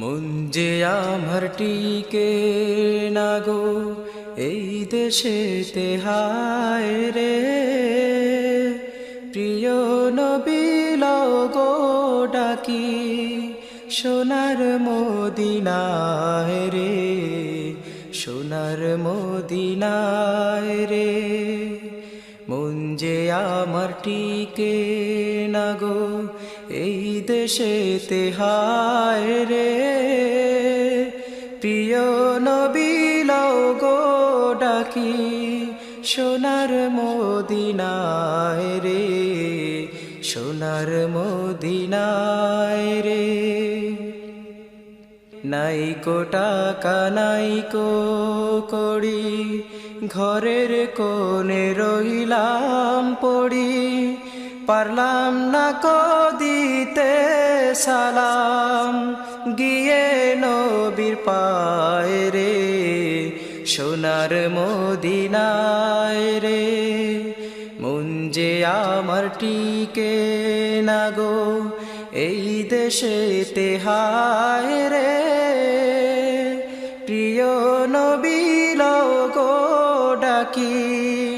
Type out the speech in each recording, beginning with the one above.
মন যে আমার টিকে না গো, এই দেশে তেহায় রে। প্রিয় নবিল গো ডাকি, সোনার মদিনায় রে, সোনার মদিনায় রে। মন যে আমার টিকে না গো এই দেশে তেহায় রে। প্রিয় নবিল গো ডাকি সোনার মদিনায় রে, সোনার মদিনায় রে। নাইকো টাকা নাইকো করি ঘরের কোণে রইলাম পড়ি। পারলাম না কদিতে সালাম। গিয়ে নবীর পায় রে, সোনার মদিনায় রে। যে আমার টিকে না গো, এই দেশে তেহায় রে। প্রিয় নবীল গো ডাকি।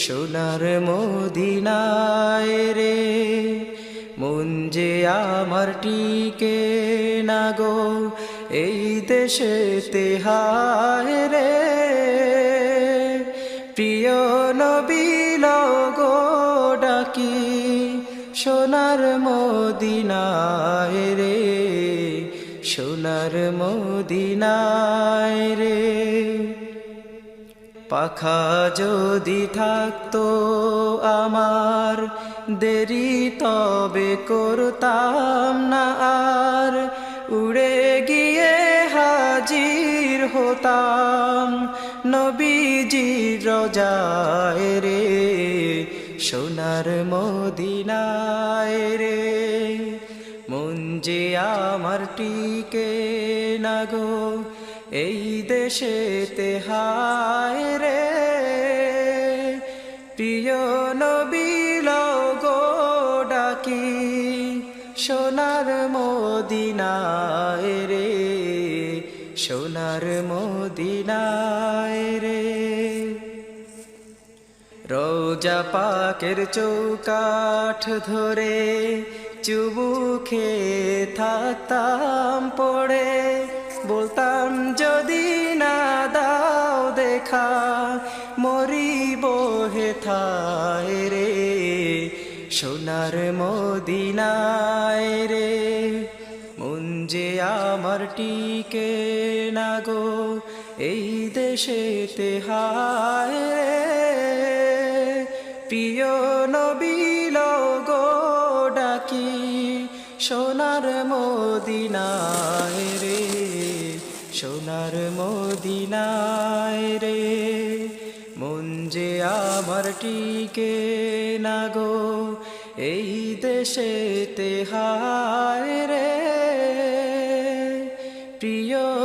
সোনার মদিনায় রে, মন যে আমার টিকে না গো, এই দেশে তেহায় রে। প্রিয় নবিল গো ডাকি, সোনার মদিনায় রে, সোনার মদিনায় রে। পাখা যদি থাকতো আমার, দেরি তবে করতাম না আর। উড়ে গিয়ে হাজির হতাম নবীজির রোজায় রে, সোনার মদিনায় রে। মন যে আমার টিকে না গো এই দেশে তেহায় রে, প্রিয় নবিল গো ডাকি সোনার মদিনায় রে, সোনার মদিনায় রে। রোজা পাকের চৌকাঠ ধরে চুবুখে থাকতাম পড়ে হেথায় রে? সোনার মদিনায় রে। যে আমার টিকে না গো, এই দেশে তেহায় রে। প্রিয় নবিল গো ডাকি, সোনার মদিনায় রে। সোনার মদিনায় রে। আর টিকে না গো? এই দেশে তে হায় রে। প্রিয়